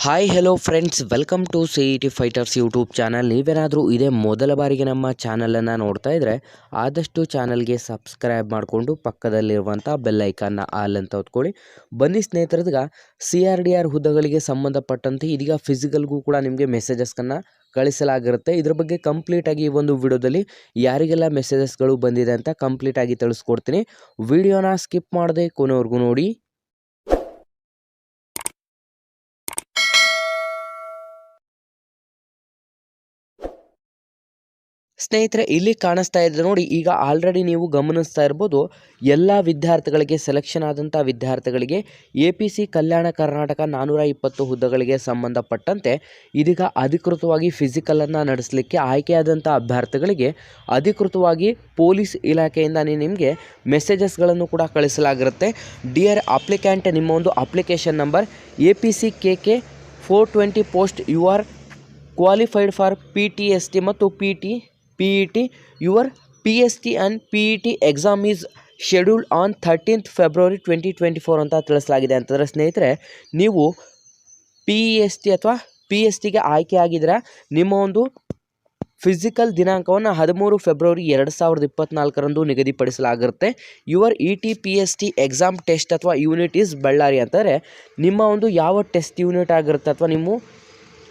Hi hello friends welcome to C E T fighters YouTube channel ನೀವೇನಾದರೂ ಇದೇ ಮೊದಲ ಬಾರಿಗೆ ನಮ್ಮ ಚಾನಲನ್ನು ನೋಡ್ತಾ ಇದ್ದರೆ ಆದಷ್ಟು ಚಾನಲ್ಗೆ ಸಬ್ಸ್ಕ್ರೈಬ್ ಮಾಡಿಕೊಂಡು ಪಕ್ಕದಲ್ಲಿರುವಂಥ ಬೆಲ್ಲೈಕನ್ನ ಆಲ್ ಅಂತ ಹೊತ್ಕೊಳ್ಳಿ ಬನ್ನಿ ಸ್ನೇಹಿತರದ್ಗ ಸಿ ಆರ್ ಡಿ ಆರ್ ಹುದ್ದೆಗಳಿಗೆ ಸಂಬಂಧಪಟ್ಟಂತೆ ಇದೀಗ ಫಿಸಿಕಲ್ಗೂ ಕೂಡ ನಿಮಗೆ ಮೆಸೇಜಸ್ಕನ್ನು ಕಳಿಸಲಾಗಿರುತ್ತೆ. ಇದ್ರ ಬಗ್ಗೆ ಕಂಪ್ಲೀಟಾಗಿ ಈ ಒಂದು ವಿಡಿಯೋದಲ್ಲಿ ಯಾರಿಗೆಲ್ಲ ಮೆಸೇಜಸ್ಗಳು ಬಂದಿದೆ ಅಂತ ಕಂಪ್ಲೀಟಾಗಿ ತಿಳಿಸ್ಕೊಡ್ತೀನಿ. ವಿಡಿಯೋನ ಸ್ಕಿಪ್ ಮಾಡದೆ ಕೊನೆವರೆಗೂ ನೋಡಿ. ಸ್ನೇಹಿತರೆ, ಇಲ್ಲಿ ಕಾಣಿಸ್ತಾ ಇದೆ ನೋಡಿ, ಈಗ ಆಲ್ರೆಡಿ ನೀವು ಗಮನಿಸ್ತಾ ಇರ್ಬೋದು, ಎಲ್ಲ ವಿದ್ಯಾರ್ಥಿಗಳಿಗೆ ಸೆಲೆಕ್ಷನ್ ಆದಂಥ ವಿದ್ಯಾರ್ಥಿಗಳಿಗೆ A P C Kalyana Karnataka ನಾನ್ನೂರ ಇಪ್ಪತ್ತು ಹುದ್ದೆಗಳಿಗೆ ಸಂಬಂಧಪಟ್ಟಂತೆ, ಇದೀಗ ಅಧಿಕೃತವಾಗಿ ಫಿಸಿಕಲನ್ನು ನಡೆಸಲಿಕ್ಕೆ ಆಯ್ಕೆಯಾದಂಥ ಅಭ್ಯರ್ಥಿಗಳಿಗೆ, ಅಧಿಕೃತವಾಗಿ ಪೊಲೀಸ್ ಇಲಾಖೆಯಿಂದ ನಿಮಗೆ ಮೆಸೇಜಸ್ಗಳನ್ನು ಕೂಡ ಕಳಿಸಲಾಗಿರುತ್ತೆ. ಡಿಯರ್ ಅಪ್ಲಿಕ್ಯಾಂಟ್ ನಿಮ್ಮ ಒಂದು application number A P C K K four twenty post you are qualified for P T S T ಮತ್ತು P T P E T your P S T and P E T exam is scheduled on thirteenth February twenty twenty four ಅಂತ ತಿಳಿಸಲಾಗಿದೆ. ಅಂತಂದರೆ ಸ್ನೇಹಿತರೆ, ನೀವು P S T ಅಥವಾ P S ಟಿಗೆ ಆಯ್ಕೆ ಆಗಿದ್ರೆ ನಿಮ್ಮ ಒಂದು ಫಿಸಿಕಲ್ ದಿನಾಂಕವನ್ನು ಹದಿಮೂರು ಫೆಬ್ರವರಿ ಎರಡು ಸಾವಿರದ ಇಪ್ಪತ್ನಾಲ್ಕರಂದು ನಿಗದಿಪಡಿಸಲಾಗಿರುತ್ತೆ. Your E T P S T exam test ಅಥವಾ ಯೂನಿಟ್ ಈಸ್ ಬಳ್ಳಾರಿ ಅಂತಂದರೆ, ನಿಮ್ಮ ಒಂದು ಯಾವ ಟೆಸ್ಟ್ ಯೂನಿಟ್ ಆಗಿರುತ್ತೆ ಅಥವಾ ನಿಮ್ಮ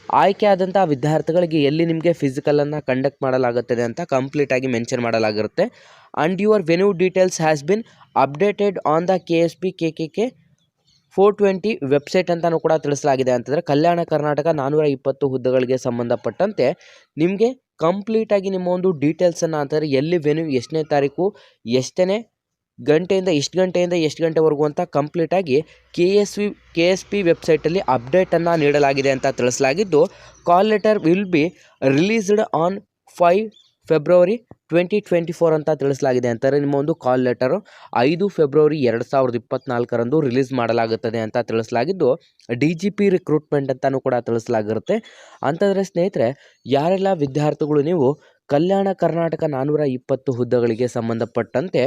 ಆಯ್ಕೆ ಆದಂಥ ವಿದ್ಯಾರ್ಥಿಗಳಿಗೆ ಎಲ್ಲಿ ನಿಮಗೆ ಫಿಸಿಕಲನ್ನು ಕಂಡಕ್ಟ್ ಮಾಡಲಾಗುತ್ತದೆ ಅಂತ ಕಂಪ್ಲೀಟಾಗಿ mention ಮಾಡಲಾಗಿರುತ್ತೆ. And your venue details has been updated on the K S P K K K four twenty website ಅಂತಲೂ ಕೂಡ ತಿಳಿಸಲಾಗಿದೆ ಅಂತಂದರೆ ಕಲ್ಯಾಣ ಕರ್ನಾಟಕ ನಾನ್ನೂರ ಇಪ್ಪತ್ತು ಹುದ್ದೆಗಳಿಗೆ ಸಂಬಂಧಪಟ್ಟಂತೆ ನಿಮಗೆ ಕಂಪ್ಲೀಟಾಗಿ ನಿಮ್ಮ ಒಂದು ಡೀಟೇಲ್ಸನ್ನು ಅಂತಂದರೆ ಎಲ್ಲಿ ವೆನ್ಯೂ ಎಷ್ಟನೇ ತಾರೀಕು, ಎಷ್ಟನೇ ಗಂಟೆಯಿಂದ ಇಷ್ಟು ಗಂಟೆಯಿಂದ ಎಷ್ಟು ಗಂಟೆವರೆಗೂ ಅಂತ ಕಂಪ್ಲೀಟಾಗಿ K S V K S P ವೆಬ್ಸೈಟಲ್ಲಿ ಅಪ್ಡೇಟನ್ನು ನೀಡಲಾಗಿದೆ ಅಂತ ತಿಳಿಸಲಾಗಿದ್ದು call letter will be released on five February twenty twenty four ಅಂತ ತಿಳಿಸಲಾಗಿದೆ ಅಂತಾರೆ ನಿಮ್ಮ ಒಂದು ಕಾಲ್ ಲೆಟರು ಐದು ಫೆಬ್ರವರಿ ಎರಡು ಸಾವಿರದ ಇಪ್ಪತ್ನಾಲ್ಕರಂದು ರಿಲೀಸ್ ಮಾಡಲಾಗುತ್ತದೆ ಅಂತ ತಿಳಿಸಲಾಗಿದ್ದು ಡಿ ಜಿ ಪಿ ರಿಕ್ರೂಟ್ಮೆಂಟ್ ಅಂತಲೂ ಕೂಡ ತಿಳಿಸಲಾಗಿರುತ್ತೆ. ಅಂತಂದರೆ ಸ್ನೇಹಿತರೆ, ಯಾರೆಲ್ಲ ವಿದ್ಯಾರ್ಥಿಗಳು ನೀವು ಕಲ್ಯಾಣ ಕರ್ನಾಟಕ ನಾನ್ನೂರ ಇಪ್ಪತ್ತು ಹುದ್ದೆಗಳಿಗೆ ಸಂಬಂಧಪಟ್ಟಂತೆ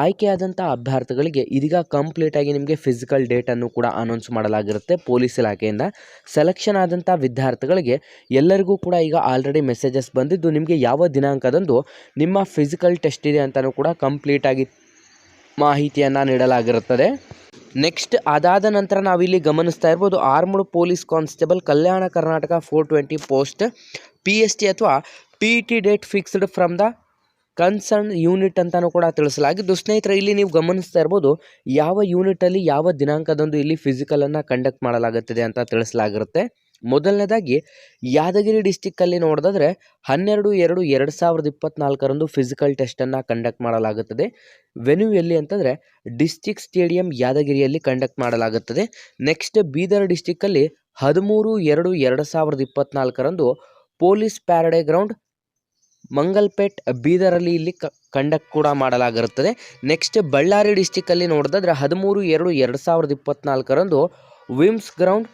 ಆಯ್ಕೆಯಾದಂಥ ಅಭ್ಯರ್ಥಿಗಳಿಗೆ ಇದೀಗ ಕಂಪ್ಲೀಟಾಗಿ ನಿಮಗೆ ಫಿಸಿಕಲ್ ಡೇಟನ್ನು ಕೂಡ ಅನೌನ್ಸ್ ಮಾಡಲಾಗಿರುತ್ತೆ. ಪೊಲೀಸ್ ಇಲಾಖೆಯಿಂದ ಸೆಲೆಕ್ಷನ್ ಆದಂಥ ವಿದ್ಯಾರ್ಥಿಗಳಿಗೆ ಎಲ್ಲರಿಗೂ ಕೂಡ ಈಗ ಆಲ್ರೆಡಿ ಮೆಸೇಜಸ್ ಬಂದಿದ್ದು, ನಿಮಗೆ ಯಾವ ದಿನಾಂಕದಂದು ನಿಮ್ಮ ಫಿಸಿಕಲ್ ಟೆಸ್ಟ್ ಇದೆ ಅಂತಲೂ ಕೂಡ ಕಂಪ್ಲೀಟಾಗಿ ಮಾಹಿತಿಯನ್ನು ನೀಡಲಾಗಿರುತ್ತದೆ. ನೆಕ್ಸ್ಟ್ ಅದಾದ ನಂತರ ನಾವಿಲ್ಲಿ ಗಮನಿಸ್ತಾ ಇರ್ಬೋದು armed police constable Kalyana Karnataka four twenty post P ಅಥವಾ P T date fixed from the concern unit ಅಂತಲೂ ಕೂಡ ತಿಳಿಸಲಾಗಿದ್ದು ಸ್ನೇಹಿತರೆ, ಇಲ್ಲಿ ನೀವು ಗಮನಿಸ್ತಾ ಇರ್ಬೋದು, ಯಾವ ಯೂನಿಟಲ್ಲಿ ಯಾವ ದಿನಾಂಕದಂದು ಇಲ್ಲಿ ಫಿಸಿಕಲನ್ನು ಕಂಡಕ್ಟ್ ಮಾಡಲಾಗುತ್ತದೆ ಅಂತ ತಿಳಿಸಲಾಗಿರುತ್ತೆ. ಮೊದಲನೇದಾಗಿ, ಯಾದಗಿರಿ ಡಿಸ್ಟಿಕ್ಕಲ್ಲಿ ನೋಡಿದ್ರೆ ಹನ್ನೆರಡು ಎರಡು ಎರಡು ಸಾವಿರದ ಇಪ್ಪತ್ನಾಲ್ಕರಂದು ಫಿಸಿಕಲ್ ಟೆಸ್ಟನ್ನು ಕಂಡಕ್ಟ್ ಮಾಡಲಾಗುತ್ತದೆ. ವೆನ್ಯೂ ಎಲ್ಲಿ ಅಂತಂದರೆ ಡಿಸ್ಟಿಕ್ ಸ್ಟೇಡಿಯಂ ಯಾದಗಿರಿಯಲ್ಲಿ ಕಂಡಕ್ಟ್ ಮಾಡಲಾಗುತ್ತದೆ. ನೆಕ್ಸ್ಟ್ ಬೀದರ್ ಡಿಸ್ಟಿಕ್ಕಲ್ಲಿ ಹದಿಮೂರು ಎರಡು ಎರಡು ಸಾವಿರದ ಇಪ್ಪತ್ನಾಲ್ಕರಂದು ಪೊಲೀಸ್ ಪ್ಯಾರಡೆ ಗ್ರೌಂಡ್ ಮಂಗಲ್ಪೇಟ್, ಬೀದರಲ್ಲಿ ಇಲ್ಲಿ ಕಂಡಕ್ಟ್ ಕೂಡ ಮಾಡಲಾಗಿರುತ್ತದೆ. ನೆಕ್ಸ್ಟ್ ಬಳ್ಳಾರಿ ಡಿಸ್ಟಿಕ್ಕಲ್ಲಿ ನೋಡಿದ್ರೆ ಹದಿಮೂರು ಎರಡು ಎರಡು ಸಾವಿರದ ಇಪ್ಪತ್ನಾಲ್ಕರಂದು VIMS ground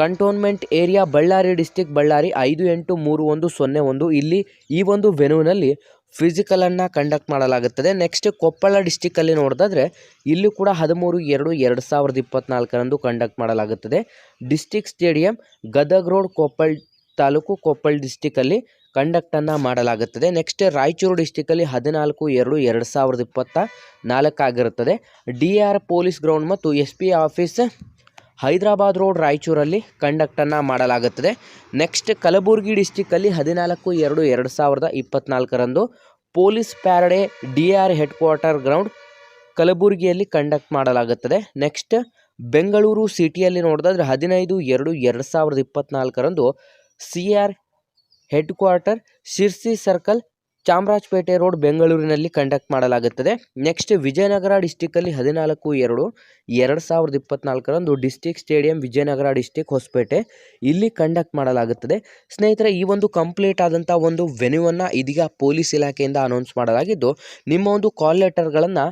cantonment area Ballari district Ballari ಐದು ಎಂಟು ಮೂರು ಒಂದು ಸೊನ್ನೆ ಒಂದು ಇಲ್ಲಿ ಈ ಒಂದು ವೆನ್ಯೂನಲ್ಲಿ ಫಿಸಿಕಲನ್ನು ಕಂಡಕ್ಟ್ ಮಾಡಲಾಗುತ್ತದೆ. ನೆಕ್ಸ್ಟ್ ಕೊಪ್ಪಳ ಡಿಸ್ಟಿಕ್ಕಲ್ಲಿ ನೋಡಿದ್ರೆ ಇಲ್ಲಿ ಕೂಡ ಹದಿಮೂರು ಎರಡು ಎರಡು ಸಾವಿರದ ಇಪ್ಪತ್ನಾಲ್ಕರಂದು ಕಂಡಕ್ಟ್ ಮಾಡಲಾಗುತ್ತದೆ. District stadium Gadag road Koppal taluk Koppal ಡಿಸ್ಟಿಕಲ್ಲಿ ಕಂಡಕ್ಟನ್ನು ಮಾಡಲಾಗುತ್ತದೆ. ನೆಕ್ಸ್ಟ್ ರಾಯಚೂರು ಡಿಸ್ಟಿಕಲ್ಲಿ ಹದಿನಾಲ್ಕು, ಎರಡು ಎರಡು ಸಾವಿರದ ಇಪ್ಪತ್ತ ನಾಲ್ಕಾಗಿರುತ್ತದೆ ಡಿ ಆರ್ ಪೊಲೀಸ್ ಗ್ರೌಂಡ್ ಮತ್ತು S P office Hyderabad road ರಾಯಚೂರಲ್ಲಿ ಕಂಡಕ್ಟನ್ನು ಮಾಡಲಾಗುತ್ತದೆ. ನೆಕ್ಸ್ಟ್ ಕಲಬುರಗಿ ಡಿಸ್ಟಿಕ್ಕಲ್ಲಿ ಹದಿನಾಲ್ಕು, ಎರಡು ಎರಡು ಸಾವಿರದ ಇಪ್ಪತ್ತ್ನಾಲ್ಕರಂದು police parade D R headquarter ground ಕಲಬುರಗಿಯಲ್ಲಿ ಕಂಡಕ್ಟ್ ಮಾಡಲಾಗುತ್ತದೆ. ನೆಕ್ಸ್ಟ್ ಬೆಂಗಳೂರು ಸಿಟಿಯಲ್ಲಿ ನೋಡಿದ್ರೆ ಹದಿನೈದು, ಎರಡು ಎರಡು ಸಾವಿರದ ಇಪ್ಪತ್ನಾಲ್ಕರಂದು C R headquarter Sirsi circle Chamarajpet road ಬೆಂಗಳೂರಿನಲ್ಲಿ ಕಂಡಕ್ಟ್ ಮಾಡಲಾಗುತ್ತದೆ. ನೆಕ್ಸ್ಟ್ ವಿಜಯನಗರ ಡಿಸ್ಟಿಕ್ಕಲ್ಲಿ ಹದಿನಾಲ್ಕು ಎರಡು ಎರಡು ಸಾವಿರದ ಇಪ್ಪತ್ನಾಲ್ಕರಂದು district stadium Vijayanagara district Hosapete ಇಲ್ಲಿ ಕಂಡಕ್ಟ್ ಮಾಡಲಾಗುತ್ತದೆ. ಸ್ನೇಹಿತರೆ, ಈ ಒಂದು ಕಂಪ್ಲೀಟ್ ಆದಂಥ ಒಂದು ವೆನ್ಯೂವನ್ನು ಇದೀಗ ಪೊಲೀಸ್ ಇಲಾಖೆಯಿಂದ ಅನೌನ್ಸ್ ಮಾಡಲಾಗಿದ್ದು, ನಿಮ್ಮ ಒಂದು ಕಾಲ್ ಲೆಟರ್ಗಳನ್ನು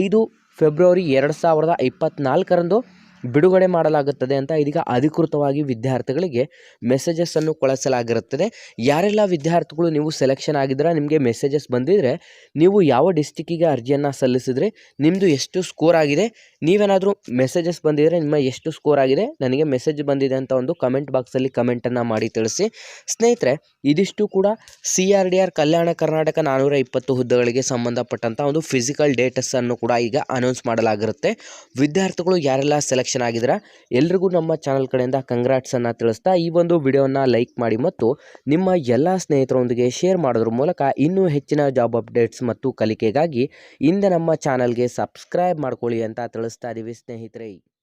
ಐದು ಫೆಬ್ರವರಿ ಎರಡು ಸಾವಿರದ ಇಪ್ಪತ್ನಾಲ್ಕರಂದು ಬಿಡುಗಡೆ ಮಾಡಲಾಗುತ್ತದೆ ಅಂತ ಇದೀಗ ಅಧಿಕೃತವಾಗಿ ವಿದ್ಯಾರ್ಥಿಗಳಿಗೆ ಮೆಸೇಜಸ್ಸನ್ನು ಕಳಿಸಲಾಗಿರುತ್ತದೆ. ಯಾರೆಲ್ಲ ವಿದ್ಯಾರ್ಥಿಗಳು ನೀವು ಸೆಲೆಕ್ಷನ್ ಆಗಿದ್ರೆ ನಿಮಗೆ ಮೆಸೇಜಸ್ ಬಂದಿದ್ದರೆ ನೀವು ಯಾವ ಡಿಸ್ಟಿಕ್ಕಿಗೆ ಅರ್ಜಿಯನ್ನು ಸಲ್ಲಿಸಿದ್ರೆ ನಿಮ್ಮದು ಎಷ್ಟು ಸ್ಕೋರ್ ಆಗಿದೆ, ನೀವೇನಾದರೂ ಮೆಸೇಜಸ್ ಬಂದಿದ್ದರೆ ನಿಮ್ಮ ಎಷ್ಟು ಸ್ಕೋರ್ ಆಗಿದೆ, ನನಗೆ ಮೆಸೇಜ್ ಬಂದಿದೆ ಅಂತ ಒಂದು ಕಮೆಂಟ್ ಬಾಕ್ಸಲ್ಲಿ ಕಮೆಂಟನ್ನು ಮಾಡಿ ತಿಳಿಸಿ. ಸ್ನೇಹಿತರೆ, ಇದಿಷ್ಟು ಕೂಡ C R D R Kalyana Karnataka ನಾನ್ನೂರ ಇಪ್ಪತ್ತು ಹುದ್ದೆಗಳಿಗೆ ಸಂಬಂಧಪಟ್ಟಂಥ ಒಂದು ಫಿಸಿಕಲ್ ಡೇಟಸನ್ನು ಕೂಡ ಈಗ ಅನೌನ್ಸ್ ಮಾಡಲಾಗಿರುತ್ತೆ. ವಿದ್ಯಾರ್ಥಿಗಳು ಯಾರೆಲ್ಲ ಸೆಲೆಕ್ಷನ್ ಆಗಿದ್ದೀರಾ? ಎಲ್ರಿಗೂ ನಮ್ಮ ಚಾನಲ್ ಕಡೆಯಿಂದ ಕಂಗ್ರಾಟ್ಸನ್ನು ತಿಳಿಸ್ತಾ ಈ ಒಂದು ವಿಡಿಯೋನ ಲೈಕ್ ಮಾಡಿ ಮತ್ತು ನಿಮ್ಮ ಎಲ್ಲ ಸ್ನೇಹಿತರೊಂದಿಗೆ ಶೇರ್ ಮಾಡೋದ್ರ ಮೂಲಕ ಇನ್ನೂ ಹೆಚ್ಚಿನ ಜಾಬ್ ಅಪ್ಡೇಟ್ಸ್ ಮತ್ತು ಕಲಿಕೆಗಾಗಿ ಹಿಂದೆ ನಮ್ಮ ಚಾನಲ್ಗೆ ಸಬ್ಸ್ಕ್ರೈಬ್ ಮಾಡ್ಕೊಳ್ಳಿ ಅಂತ ತಿಳಿಸ್ತಾ ಇದ್ದೀವಿ ಸ್ನೇಹಿತರೆ.